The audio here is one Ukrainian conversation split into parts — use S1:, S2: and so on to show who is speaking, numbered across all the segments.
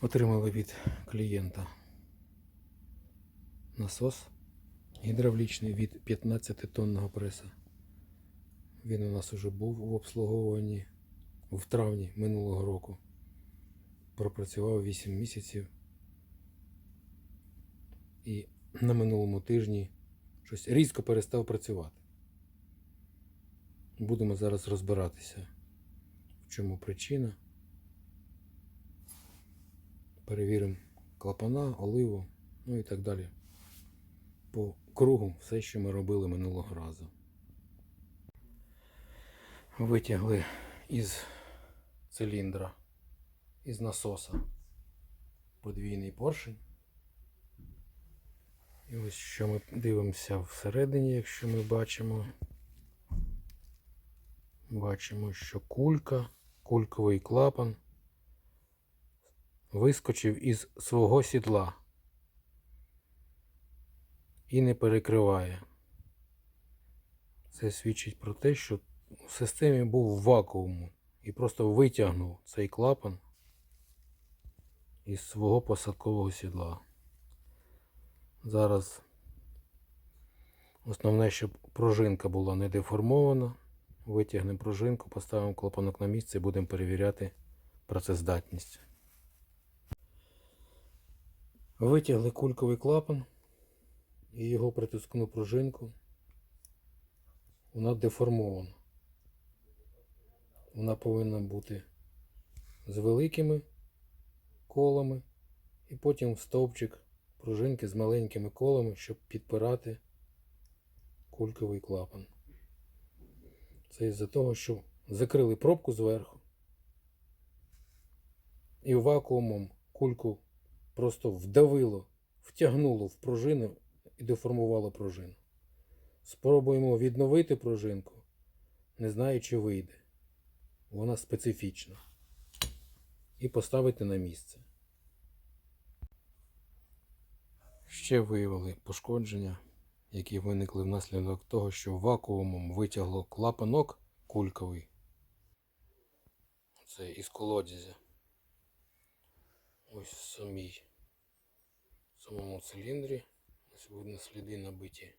S1: Отримали від клієнта насос гідравлічний від 15-тонного преса. Він у нас уже був в обслуговуванні в травні минулого року. Пропрацював 8 місяців. І на минулому тижні щось різко перестав працювати. Будемо зараз розбиратися, в чому причина. Перевіримо клапана, оливу, ну і так далі. По кругу все, що ми робили минулого разу. Витягли із циліндра, із насоса подвійний поршень. І ось що ми дивимося всередині, якщо ми бачимо. Бачимо, що кулька, кульковий клапан вискочив із свого сідла і не перекриває. Це свідчить про те, що в системі був вакуум і просто витягнув цей клапан із свого посадкового сідла. Зараз основне, щоб пружинка була не деформована. Витягнемо пружинку, поставимо клапанок на місце і будемо перевіряти працездатність. Витягли кульковий клапан і його притискну пружинку. Вона деформована. Вона повинна бути з великими колами і потім стовпчик пружинки з маленькими колами, щоб підпирати кульковий клапан. Це із-за того, що закрили пробку зверху і вакуумом кульку просто вдавило, втягнуло в пружину і деформувало пружину. Спробуємо відновити пружинку, не знаю, чи вийде. Вона специфічна. І поставити на місце. Ще виявили пошкодження, які виникли внаслідок того, що вакуумом витягло клапанок кульковий. Це із колодязя. Ось самій самому циліндрі. Ось видно сліди набиті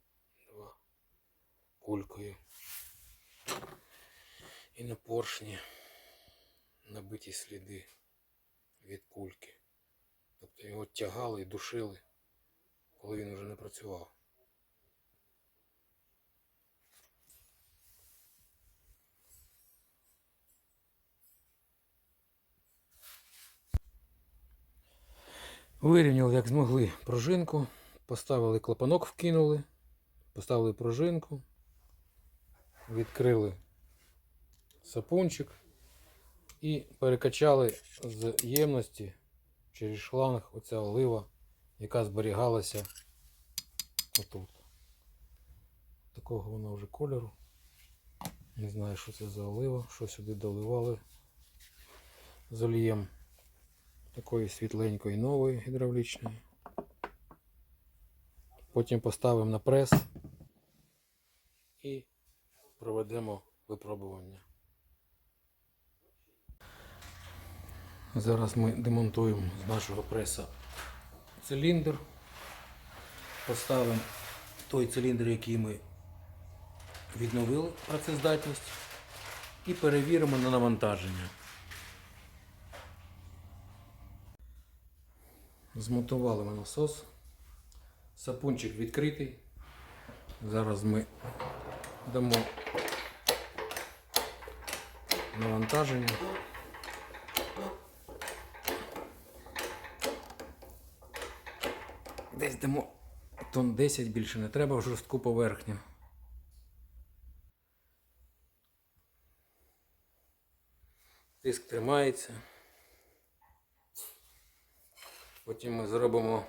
S1: два кулькою. І на поршні набиті сліди від кульки. Тобто його тягали і душили, коли він вже не працював. Вирівняли, як змогли, пружинку, поставили клапанок, вкинули, поставили пружинку, відкрили сапунчик і перекачали з ємності через шланг оця олива, яка зберігалася отут. Такого вона вже кольору. Не знаю, що це за олива, що сюди доливали з олієм такої світленької нової гідравлічної. Потім поставимо на прес і проведемо випробування. Зараз ми демонтуємо з нашого преса циліндр. Поставимо той циліндр, який ми відновили працездатність, і перевіримо на навантаження. Змонтували ми насос. Сапунчик відкритий. Зараз ми дамо навантаження. Десь дамо тон 10 більше не треба в жорстку поверхню. Тиск тримається. Потім ми зробимо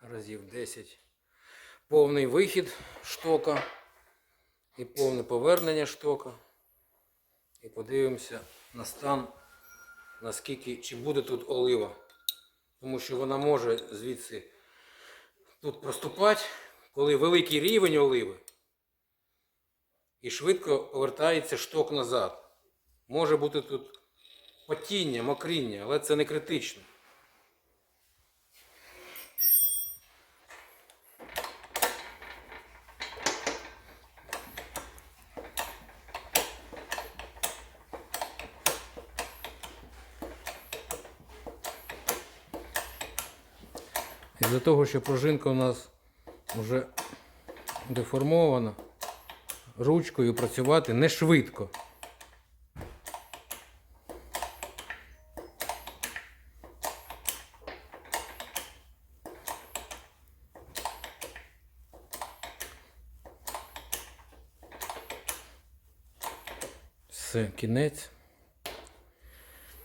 S1: разів 10 повний вихід штока і повне повернення штока. І подивимося на стан, наскільки чи буде тут олива. Тому що вона може звідси тут проступати, коли великий рівень оливи і швидко повертається шток назад. Може бути тут потіння, мокріння, але це не критично. Із-за того, що пружинка у нас вже деформована, ручкою працювати не швидко. Все, кінець.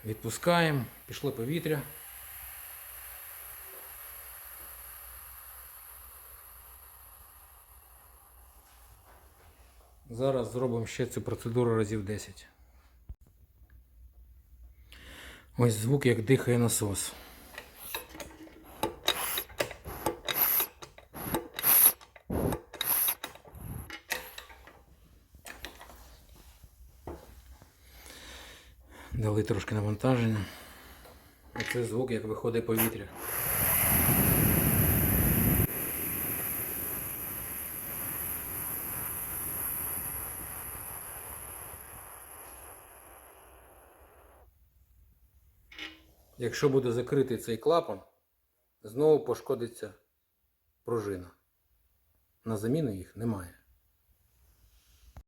S1: Відпускаємо, пішло повітря. Зараз зробимо ще цю процедуру разів 10. Ось звук, як дихає насос. Дали трошки навантаження. Оце звук, як виходить повітря. Якщо буде закритий цей клапан, знову пошкодиться пружина. На заміну їх немає.